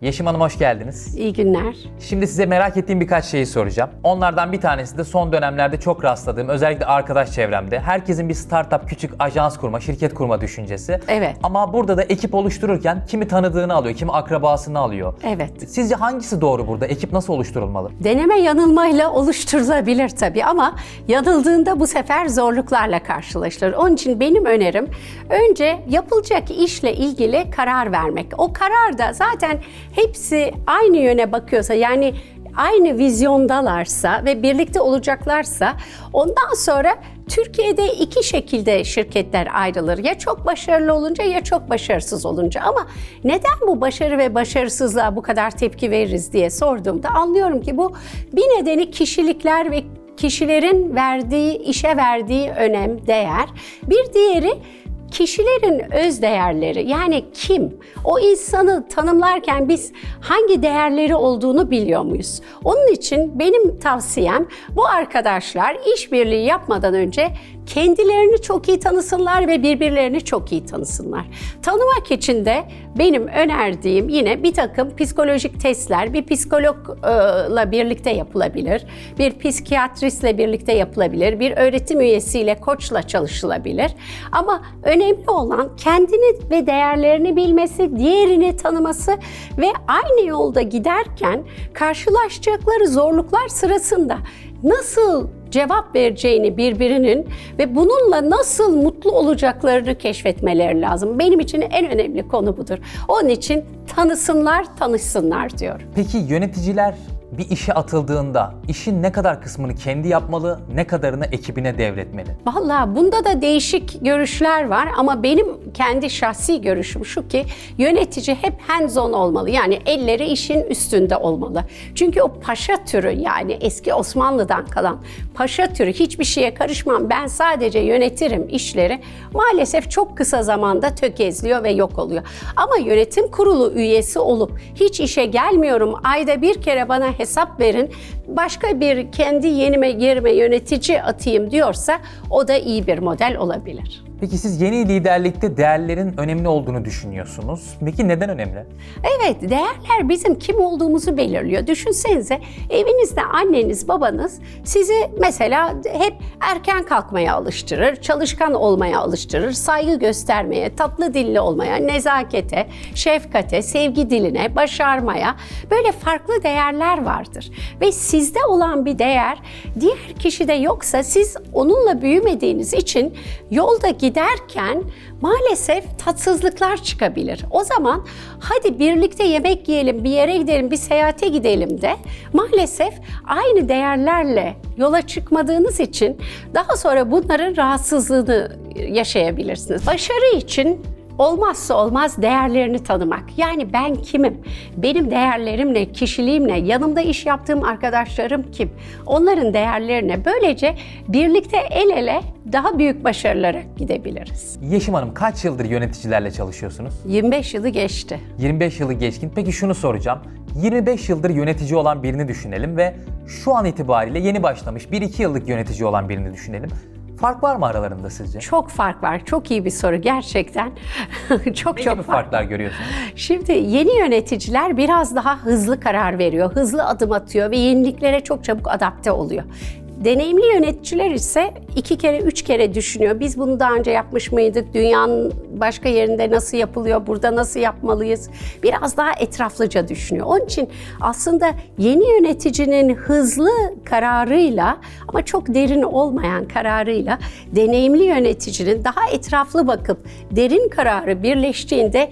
Yeşim Hanım hoş geldiniz. İyi günler. Şimdi size merak ettiğim birkaç şeyi soracağım. Onlardan bir tanesi de son dönemlerde çok rastladığım, özellikle arkadaş çevremde. Herkesin bir startup, küçük ajans kurma, şirket kurma düşüncesi. Evet. Ama burada da ekip oluştururken kimi tanıdığını alıyor, kimi akrabasını alıyor. Evet. Sizce hangisi doğru burada? Ekip nasıl oluşturulmalı? Deneme yanılmayla oluşturulabilir tabii ama yanıldığında bu sefer zorluklarla karşılaşılır. Onun için benim önerim önce yapılacak işle ilgili karar vermek. O karar da zaten hepsi aynı yöne bakıyorsa yani aynı vizyondalarsa ve birlikte olacaklarsa ondan sonra Türkiye'de iki şekilde şirketler ayrılır. Ya çok başarılı olunca ya çok başarısız olunca. Ama neden bu başarı ve başarısızlığa bu kadar tepki veririz diye sorduğumda anlıyorum ki bu bir nedeni kişilikler ve kişilerin verdiği, işe verdiği önem, değer. Bir diğeri kişilerin öz değerleri yani kim? O insanı tanımlarken biz hangi değerleri olduğunu biliyor muyuz? Onun için benim tavsiyem bu arkadaşlar işbirliği yapmadan önce kendilerini çok iyi tanısınlar ve birbirlerini çok iyi tanısınlar. Tanımak için de benim önerdiğim yine bir takım psikolojik testler, bir psikologla birlikte yapılabilir, bir psikiyatristle birlikte yapılabilir, bir öğretim üyesiyle, koçla çalışılabilir. Ama önemli olan kendini ve değerlerini bilmesi, diğerini tanıması ve aynı yolda giderken karşılaşacakları zorluklar sırasında nasıl cevap vereceğini birbirinin ve bununla nasıl mutlu olacaklarını keşfetmeleri lazım. Benim için en önemli konu budur. Onun için tanısınlar, tanışsınlar diyorum. Peki yöneticiler bir işe atıldığında işin ne kadar kısmını kendi yapmalı, ne kadarını ekibine devretmeli? Vallahi bunda da değişik görüşler var ama benim kendi şahsi görüşüm şu ki yönetici hep hands-on olmalı. Yani elleri işin üstünde olmalı. Çünkü o paşa türü yani eski Osmanlı'dan kalan paşa türü hiçbir şeye karışmam ben sadece yönetirim işleri maalesef çok kısa zamanda tökezliyor ve yok oluyor. Ama yönetim kurulu üyesi olup hiç işe gelmiyorum ayda bir kere bana hesap verin başka bir kendi yenime yerime yönetici atayım diyorsa o da iyi bir model olabilir. Peki siz yeni liderlikte değerlerin önemli olduğunu düşünüyorsunuz. Peki neden önemli? Evet, değerler bizim kim olduğumuzu belirliyor. Düşünsenize evinizde anneniz, babanız sizi mesela hep erken kalkmaya alıştırır, çalışkan olmaya alıştırır, saygı göstermeye, tatlı dilli olmaya, nezakete, şefkate, sevgi diline, başarmaya böyle farklı değerler vardır. Ve sizde olan bir değer diğer kişide yoksa siz onunla büyümediğiniz için yolda giderken maalesef tatsızlıklar çıkabilir. O zaman hadi birlikte yemek yiyelim, bir yere gidelim, bir seyahate gidelim de maalesef aynı değerlerle yola çıkmadığınız için daha sonra bunların rahatsızlığını yaşayabilirsiniz. Başarı için olmazsa olmaz değerlerini tanımak. Yani ben kimim? Benim değerlerim ne? Kişiliğim ne? Yanımda iş yaptığım arkadaşlarım kim? Onların değerlerine böylece birlikte el ele daha büyük başarılara gidebiliriz. Yeşim Hanım kaç yıldır yöneticilerle çalışıyorsunuz? 25 yılı geçti. 25 yılı geçkin. Peki şunu soracağım. 25 yıldır yönetici olan birini düşünelim ve şu an itibariyle yeni başlamış 1-2 yıllık yönetici olan birini düşünelim. Fark var mı aralarında sizce? Çok fark var. Çok iyi bir soru gerçekten. çok Ne çok gibi fark. farklar görüyorsunuz? Şimdi yeni yöneticiler biraz daha hızlı karar veriyor, hızlı adım atıyor ve yeniliklere çok çabuk adapte oluyor. Deneyimli yöneticiler ise iki kere, üç kere düşünüyor. Biz bunu daha önce yapmış mıydık? Dünyanın başka yerinde nasıl yapılıyor? Burada nasıl yapmalıyız? Biraz daha etraflıca düşünüyor. Onun için aslında yeni yöneticinin hızlı kararıyla ama çok derin olmayan kararıyla deneyimli yöneticinin daha etraflı bakıp derin kararı birleştiğinde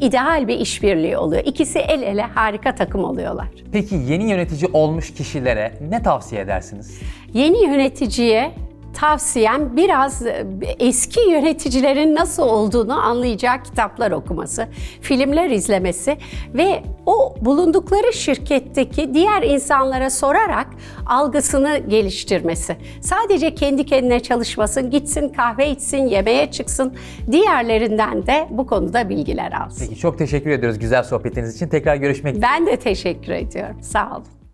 ideal bir işbirliği oluyor. İkisi el ele harika takım oluyorlar. Peki yeni yönetici olmuş kişilere ne tavsiye edersiniz? Yeni yöneticiye tavsiyem biraz e, eski yöneticilerin nasıl olduğunu anlayacağı kitaplar okuması, filmler izlemesi ve o bulundukları şirketteki diğer insanlara sorarak algısını geliştirmesi. Sadece kendi kendine çalışmasın, gitsin kahve içsin, yemeğe çıksın. Diğerlerinden de bu konuda bilgiler alsın. Peki çok teşekkür ediyoruz güzel sohbetiniz için. Tekrar görüşmek Ben de teşekkür ediyorum. Sağ olun.